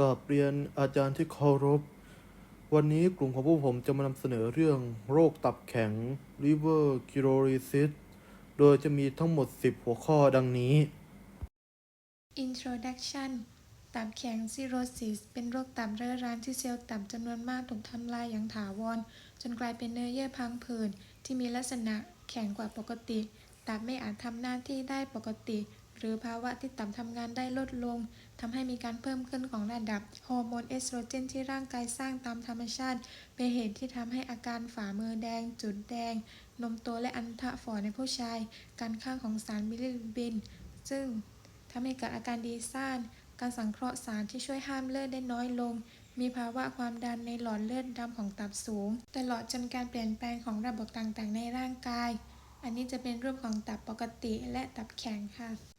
กับเรียนอาจารย์ที่เคารพ วันนี้กลุ่มของพวกผมจะมานำเสนอเรื่องโรคตับแข็ง liver cirrhosis โดยจะมีทั้งหมด 10 หัวข้อดังนี้ Introduction ตับแข็ง cirrhosis เป็นโรคตับเรื้อรังที่เซลล์ตับจำนวนมากถูกทำลายอย่างถาวร จนกลายเป็นเนื้อเยื่อพังผืดที่มีลักษณะแข็งกว่าปกติ ตับไม่อาจทำหน้าที่ได้ปกติ หรือภาวะที่ตับทำงานได้ลดลงทำให้มีการเพิ่มขึ้นของระดับฮอร์โมนเอสโตรเจนที่ร่างกายสร้างตามธรรมชาติ เป็นเหตุที่ทำให้อาการฝ่ามือแดง จุดแดง นมโตและอันทะฝ่อในผู้ชาย การข้างของสารบิลิรูบิน ซึ่งทำให้เกิดอาการดีซ่านการสังเคราะห์สารที่ช่วยห้ามเลือดได้น้อยลง มีภาวะความดันในหลอดเลือดดำของตับสูง ตลอดจนการเปลี่ยนแปลงของระบบต่างๆ ในร่างกาย อันนี้จะเป็นรูปของตับปกติและตับแข็งค่ะ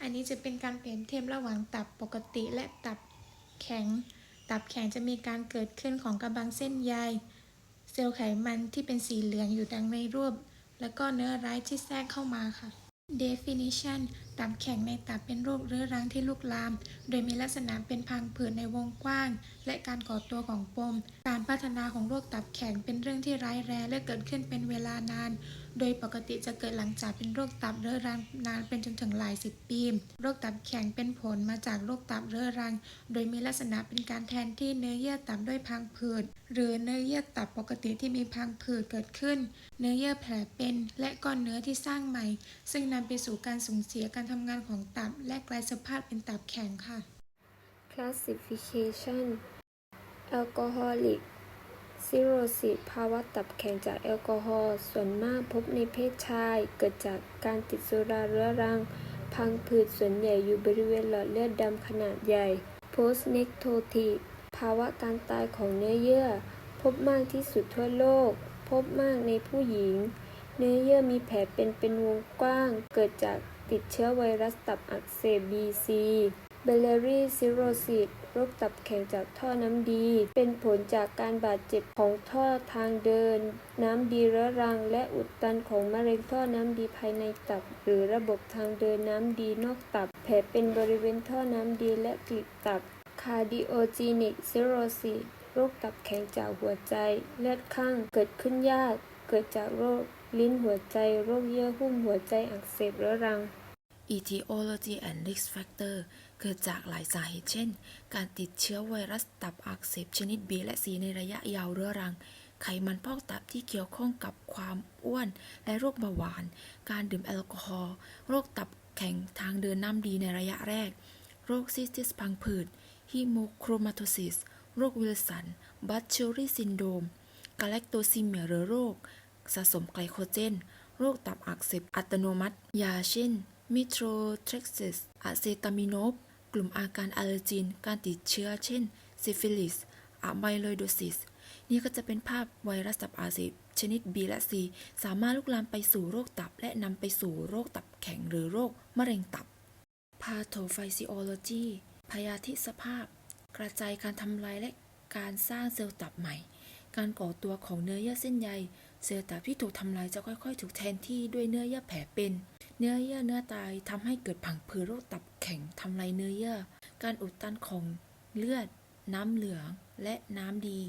อันนี้จะเป็นการเปรียบเทียบระหว่างตับปกติและตับแข็ง ตับแข็งจะมีการเกิดขึ้นของกระบังเส้นใย เซลล์ไขมันที่เป็นสีเหลืองอยู่ดังในรูป แล้วก็เนื้อร้ายที่แทรกเข้ามาค่ะ definition ตับแข็งในตับเป็นโรคเรื้อรังที่ลุกลาม โดยมีลักษณะเป็นพังผืดในวงกว้าง และการก่อตัวของปม การพัฒนาของโรคตับแข็งเป็นเรื่องที่ร้ายแรงและเกิดขึ้นเป็นเวลานาน โดยปกติจะเกิดหลังจากเป็นโรคตับเรื้อรังนานเป็นจนถึงหลายสิบปี โรคตับแข็งเป็นผลมาจากโรคตับเรื้อรัง โดยมีลักษณะเป็นการแทนที่เนื้อเยื่อตับด้วยพังผืดหรือเนื้อเยื่อตับปกติที่มีพังผืดเกิดขึ้น เนื้อเยื่อแผลเป็นและก้อนเนื้อที่สร้างใหม่ ซึ่งนำไปสู่การสูญเสียการทำงานของตับ และกลายสภาพเป็นตับแข็งค่ะ Classification Alcoholic Cirrhosis ภาวะตับแข็งจากแอลกอฮอล์ส่วนมากพบในเพศชาย เกิดจากการติดสุราเรื้อรัง พังผืดส่วนใหญ่อยู่บริเวณหลอดเลือดดำขนาดใหญ่ Post necrotic ภาวะการตายของเนื้อเยื่อ พบมากที่สุดทั่วโลก พบมากในผู้หญิง เนื้อเยื่อมีแผลเป็นเป็นวงกว้าง เกิดจากติดเชื้อไวรัสตับอักเสบ BC Biliary cirrhosis โรคตับแข็งจากท่อน้ำดี เป็นผลจากการบาดเจ็บของท่อทางเดิน น้ำดีเรื้อรัง และอุดตันของมะเร็งท่อน้ำดีภายในตับ หรือระบบทางเดินน้ำดีนอกตับ แผลเป็นบริเวณท่อน้ำดีและกลีบตับ Cardiogenic cirrhosis โรคตับแข็งจากหัวใจ เลือดข้างเกิดขึ้นยาก เกิดจากโรค ลิ้นหัวใจ โรคเยื่อหุ้มหัวใจอักเสบเรื้อรัง Etiology and Risk Factor เกิดจากหลายสาเหตุเช่น การติดเชื้อไวรัสตับอักเสบชนิด B และ C ในระยะยาวเรื้อรัง ไขมันพอกตับที่เกี่ยวข้องกับความอ้วน และโรคเบาหวาน การดื่มแอลกอฮอล์โรคตับแข็งทางเดินน้ำดีในระยะแรก โรคซิสติสพังผืดฮีโมโครมาโทซิส โรควิลสัน บัตเชอรี่ซินโดมกาแลคโตซิเมียหรือโรค สะสมไกลโคเจน โรคตับอักเสบอัตโนมัติ ยาเช่นมิโทรเทรกซิสอะเซตามิโนฟ กลุ่มอาการอัลเลอร์จินการติดเชื้อ เช่น ซิฟิลิสอะไมโลโดซิส นี่ก็จะเป็นภาพไวรัสตับอักเสบชนิด B และ C สามารถลุกลามไปสู่โรคตับ และนำไปสู่โรคตับแข็งหรือโรคมะเร็งตับ Pathophysiology พยาธิสภาพ กระจายการทำลายและการสร้างเซลล์ตับใหม่ การก่อตัวของเนื้อเยื่อเส้นใย เซลล์ตับที่ถูกทำลายจะค่อยๆ ถูกแทนที่ด้วยเนื้อเยื่อแผลเป็น เนื้อเยื่อเนื้อตายทำให้เกิดผังผืดโรคตับแข็งทำลายเนื้อเยื่อ การอุดตันของเลือด น้ำเหลือง และน้ำดี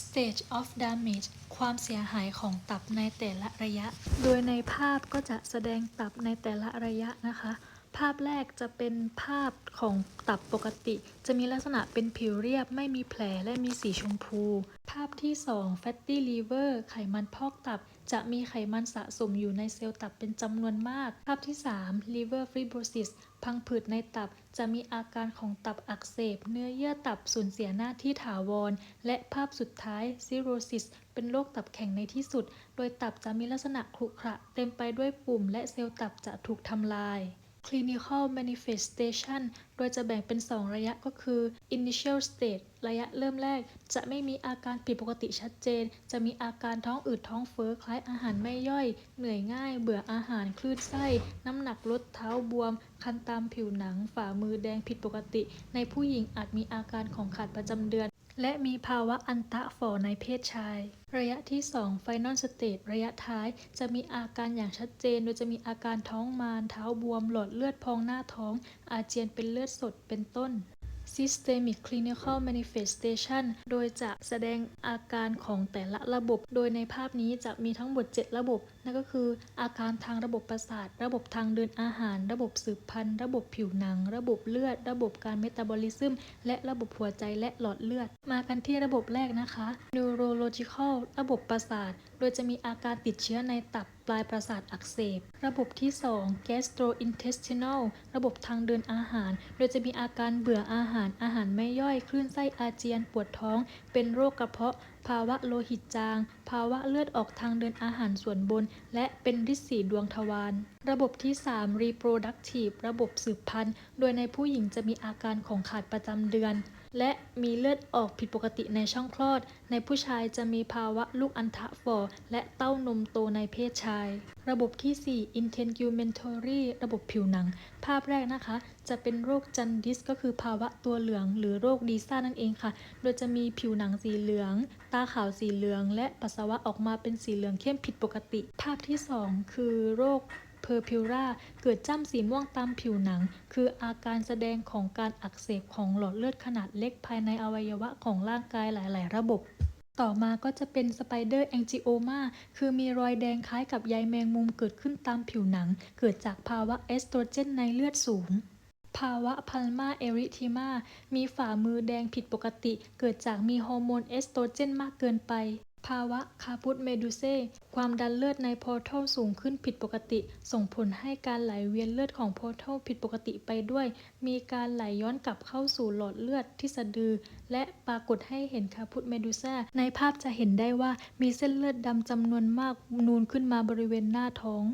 Stage of damage ความเสียหายของตับในแต่ละระยะ โดยในภาพก็จะแสดงตับในแต่ละระยะนะคะ ภาพแรกจะเป็นภาพของตับปกติ จะมีลักษณะเป็นผิวเรียบไม่มีแผลและมีสีชมพู ภาพที่ 2 fatty liver ไขมันพอกตับ จะมีไขมันสะสมอยู่ในเซลล์ตับเป็นจำนวนมาก ภาพที่ 3 liver fibrosis พังผืดในตับ จะมีอาการของตับอักเสบ เนื้อเยื่อตับสูญเสียหน้าที่ถาวร และภาพสุดท้าย cirrhosis เป็นโรคตับแข็งในที่สุด โดยตับจะมีลักษณะขรุขระ เต็มไปด้วยปุ่มและเซลล์ตับจะถูกทำลาย clinical manifestation โดยจะแบ่งเป็น 2 ระยะก็คือ initial stage ระยะเริ่มแรก จะไม่มีอาการผิดปกติชัดเจน จะมีอาการท้องอืดท้องเฟ้อคล้ายอาหารไม่ย่อย เหนื่อยง่าย เบื่ออาหารคลื่นไส้ น้ำหนักลดเท้าบวม คันตามผิวหนัง ฝ่ามือแดงผิดปกติ ในผู้หญิงอาจมีอาการของขาดประจำเดือน และมีภาวะอันตะฝ่อในเพศชาย ระยะที่ 2 Final Stage ระยะท้ายจะมีอาการอย่างชัดเจน โดยจะมีอาการท้องมารเท้าบวม หลอดเลือดพองหน้าท้อง อาเจียนเป็นเลือดสดเป็นต้น systemic clinical manifestation โดยจะแสดงอาการของแต่ละระบบ โดยในภาพนี้จะมีทั้งหมด 7 ระบบ นั่นก็คืออาการทางระบบประสาท ระบบทางเดินอาหาร ระบบสืบพันธุ์ ระบบผิวหนัง ระบบเลือด ระบบการเมตาบอลิซึม และระบบหัวใจและหลอดเลือด มากันที่ระบบแรกนะคะ neurological ระบบประสาท โดยจะมีอาการติดเชื้อในตับปลายประสาทอักเสบ ระบบที่ 2 gastrointestinal ระบบทางเดินอาหาร โดยจะมีอาการเบื่ออาหาร อาหารไม่ย่อย คลื่นไส้อาเจียน ปวดท้อง เป็นโรคกระเพาะ ภาวะโลหิตจาง ภาวะเลือดออกทางเดินอาหารส่วนบน และเป็นริดสีดวงทวาร ระบบที่ 3 reproductive ระบบสืบพันธุ์ โดยในผู้หญิงจะมีอาการของขาดประจำเดือน และมีเลือดออกผิดปกติในช่องคลอด ในผู้ชายจะมีภาวะลูกอัณฑะฝ่อและเต้านมโตในเพศชาย ระบบที่ 4 integumentary ระบบผิวหนัง ภาพแรกนะคะ จะเป็นโรคจันดิสก็คือภาวะตัวเหลือง หรือโรคดีซ่านั่นเองค่ะ โดยจะมีผิวหนังสีเหลือง ตาขาวสีเหลือง และปัสสาวะออกมาเป็นสีเหลืองเข้มผิดปกติ ภาพที่ 2 คือโรค เพอร์พิวราเกิดจ้ำสีม่วงตามผิวหนัง คืออาการแสดงของการอักเสบของหลอดเลือดขนาดเล็กภายในอวัยวะของร่างกายหลาย ๆ ระบบต่อมาก็จะเป็นสไปเดอร์แองจิโอมาคือมีรอยแดงคล้ายกับใยแมงมุมเกิดขึ้นตามผิวหนัง เกิดจากภาวะเอสโตรเจนในเลือดสูง ภาวะพัลมาเอริทิมา มีฝ่ามือแดงผิดปกติ เกิดจากมีฮอร์โมนเอสโตรเจนมากเกินไป ภาวะคาพุตเมดูเซความดันเลือดในโพร์ทัลสูงขึ้นผิดปกติ ส่งผลให้การไหลเวียนเลือดของโพร์ทัลผิดปกติไปด้วย มีการไหลย้อนกลับเข้าสู่หลอดเลือดที่สะดือ และปรากฏให้เห็นคาพุตเมดูซาในภาพจะเห็นได้ว่ามีเส้นเลือดดำจำนวนมากนูนขึ้นมาบริเวณหน้าท้อง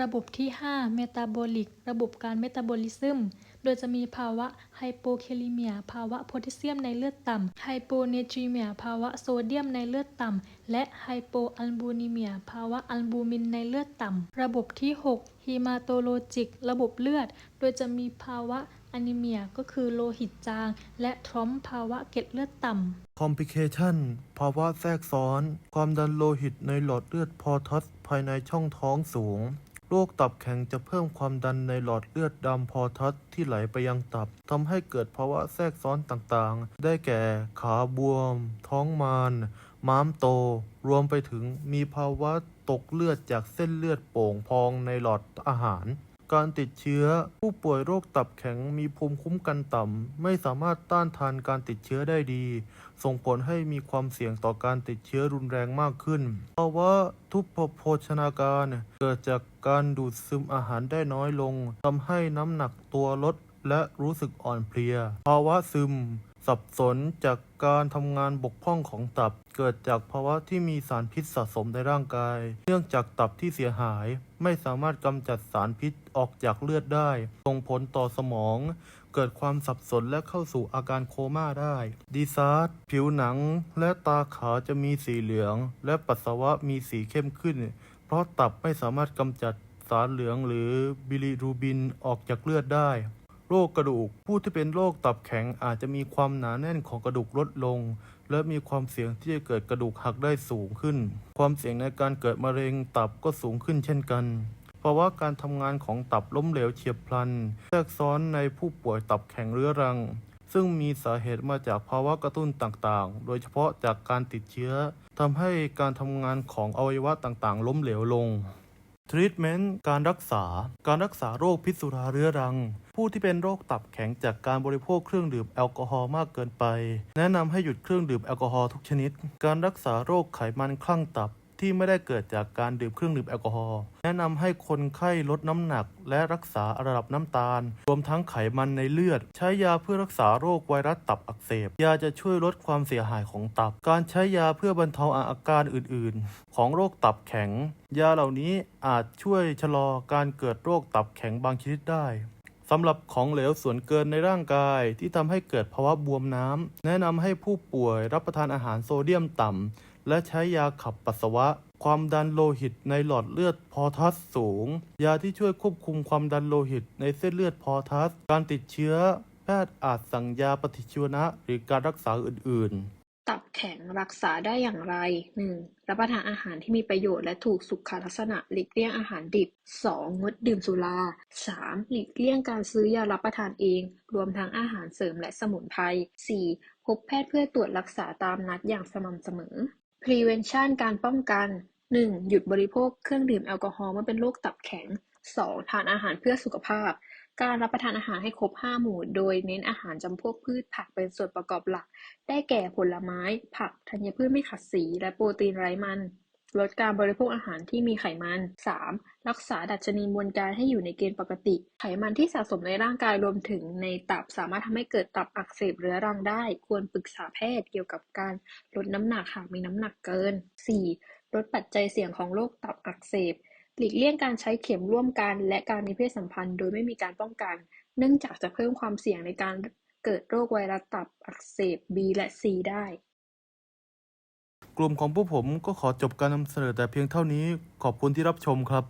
ระบบที่ 5 เมตาบอลิก ระบบการเมตาบอลิซึม โดยจะมีภาวะไฮโปแคลิเมีย ภาวะโพแทสเซียมในเลือดต่ำ ไฮโปเนทรีเมีย ภาวะโซเดียมในเลือดต่ำ และไฮโปอัลบูมิเมีย ภาวะอัลบูมินในเลือดต่ำ ระบบที่ 6 ฮีมาโตโลจิก ระบบเลือด โดยจะมีภาวะอนิเมียก็คือโลหิตจาง และทรอมภาวะเกล็ดเลือดต่ำ complication ภาวะแทรกซ้อน ความดันโลหิตในหลอดเลือดพอทัสภายในช่องท้องสูง รคตับแข็งจะเพิ่มความดันในหลอดเลือดดำพอทัดที่ไหลไปยังตับทำให้เกิดภาวะแทรกซ้อนต่างๆ ได้แก่ขาบวม ท้องมานม้ามโต รวมไปถึงมีภาวะตกเลือดจากเส้นเลือดโป่งพองในหลอดอาหาร การติดเชื้อ ผู้ป่วยโรคตับแข็งมีภูมิคุ้มกันต่ำ ไม่สามารถต้านทานการติดเชื้อได้ดี ส่งผลให้มีความเสี่ยงต่อการติดเชื้อรุนแรงมากขึ้นเพราะว่าทุพโภชนาการ เกิดจากการดูดซึมอาหารได้น้อยลงทำให้น้ำหนักตัวลดและรู้สึกอ่อนเพลีย ภาวะซึม สับสนจากการทำงานบกพร่องของตับ เกิดจากภาวะที่มีสารพิษสะสมในร่างกาย เนื่องจากตับที่เสียหาย ไม่สามารถกำจัดสารพิษออกจากเลือดได้ ส่งผลต่อสมอง เกิดความสับสนและเข้าสู่อาการโคม่าได้ดีซาร์ผิวหนังและตาขาวจะมีสีเหลือง และปัสสาวะมีสีเข้มขึ้น เพราะตับไม่สามารถกำจัดสารเหลืองหรือบิลิรูบินออกจากเลือดได้ โรคกระดูก ผู้ที่เป็นโรคตับแข็งอาจจะมีความหนาแน่นของกระดูกลดลง และมีความเสี่ยงที่จะเกิดกระดูกหักได้สูงขึ้น ความเสี่ยงในการเกิดมะเร็งตับก็สูงขึ้นเช่นกันภาวะการทำงานของตับล้มเหลวเฉียบพลัน แทรกซ้อนในผู้ป่วยตับแข็งเรื้อรัง ซึ่งมีสาเหตุมาจากภาวะกระตุ้นต่างๆ โดยเฉพาะจากการติดเชื้อทำให้การทำงานของอวัยวะต่างๆ ล้มเหลวลง ทรีทเมนต์การรักษา การรักษาโรคพิษสุราเรื้อรัง ผู้ที่เป็นโรคตับแข็งจากการบริโภคเครื่องดื่มแอลกอฮอล์มากเกินไป แนะนำให้หยุดเครื่องดื่มแอลกอฮอล์ทุกชนิด การรักษาโรคไขมันคลั่งตับ ที่ไม่ได้เกิดจากการดื่มเครื่องดื่มแอลกอฮอล์แนะนำให้คนไข้ลดน้ำหนัก และรักษาระดับน้ำตาล รวมทั้งไขมันในเลือด ใช้ยาเพื่อรักษาโรคไวรัสตับอักเสบ ยาจะช่วยลดความเสียหายของตับ การใช้ยาเพื่อบรรเทาอาการอื่น ๆ ของโรคตับแข็ง ยาเหล่านี้อาจช่วยชะลอการเกิดโรคตับแข็งบางชนิดได้สำหรับของเหลวส่วนเกินในร่างกายที่ทำให้เกิดภาวะบวมน้ำแนะนำให้ผู้ป่วยรับประทานอาหารโซเดียมต่ำ และใช้ยาขับปัสสาวะ ความดันโลหิตในหลอดเลือดพอทัสสูง ยาที่ช่วยควบคุมความดันโลหิตในเส้นเลือดพอทัส การติดเชื้อ แพทย์อาจสั่งยาปฏิชีวนะ หรือการรักษาอื่นๆ ตับแข็งรักษาได้อย่างไร 1. รับประทานอาหารที่มีประโยชน์และถูกสุขลักษณะหลีกเลี่ยงอาหารดิบ 2. งดดื่มสุรา 3. หลีกเลี่ยงการซื้อยารับประทานเอง รวมทั้งอาหารเสริมและสมุนไพร 4. พบแพทย์เพื่อตรวจรักษาตามนัดอย่างสม่ำเสมอ prevention การป้องกัน 1. หยุดบริโภคเครื่องดื่มแอลกอฮอล์เมื่อเป็นโรคตับแข็ง 2. ทานอาหารเพื่อสุขภาพ การรับประทานอาหารให้ครบ 5 หมู่ โดยเน้นอาหารจำพวกพืชผักเป็นส่วนประกอบหลัก ได้แก่ผลไม้ ผัก ธัญพืชไม่ขัดสี และโปรตีนไร้มัน ลดการบริโภคอาหารที่มีไขมัน 3. รักษาดัชนีมวลกายให้อยู่ในเกณฑ์ปกติ ไขมันที่สะสมในร่างกายรวมถึงในตับสามารถทำให้เกิดตับอักเสบเรื้อรังได้ ควรปรึกษาแพทย์เกี่ยวกับการลดน้ำหนักหากมีน้ำหนักเกิน 4. ลดปัจจัยเสี่ยงของโรคตับอักเสบ หลีกเลี่ยงการใช้เข็มร่วมกัน และการมีเพศสัมพันธ์ โดยไม่มีการป้องกัน เนื่องจากจะเพิ่มความเสี่ยงในการเกิดโรคไวรัสตับอักเสบ B และ C ได้ กลุ่มของพวกผมก็ขอจบการนำเสนอแต่เพียงเท่านี้ขอบคุณที่รับชมครับ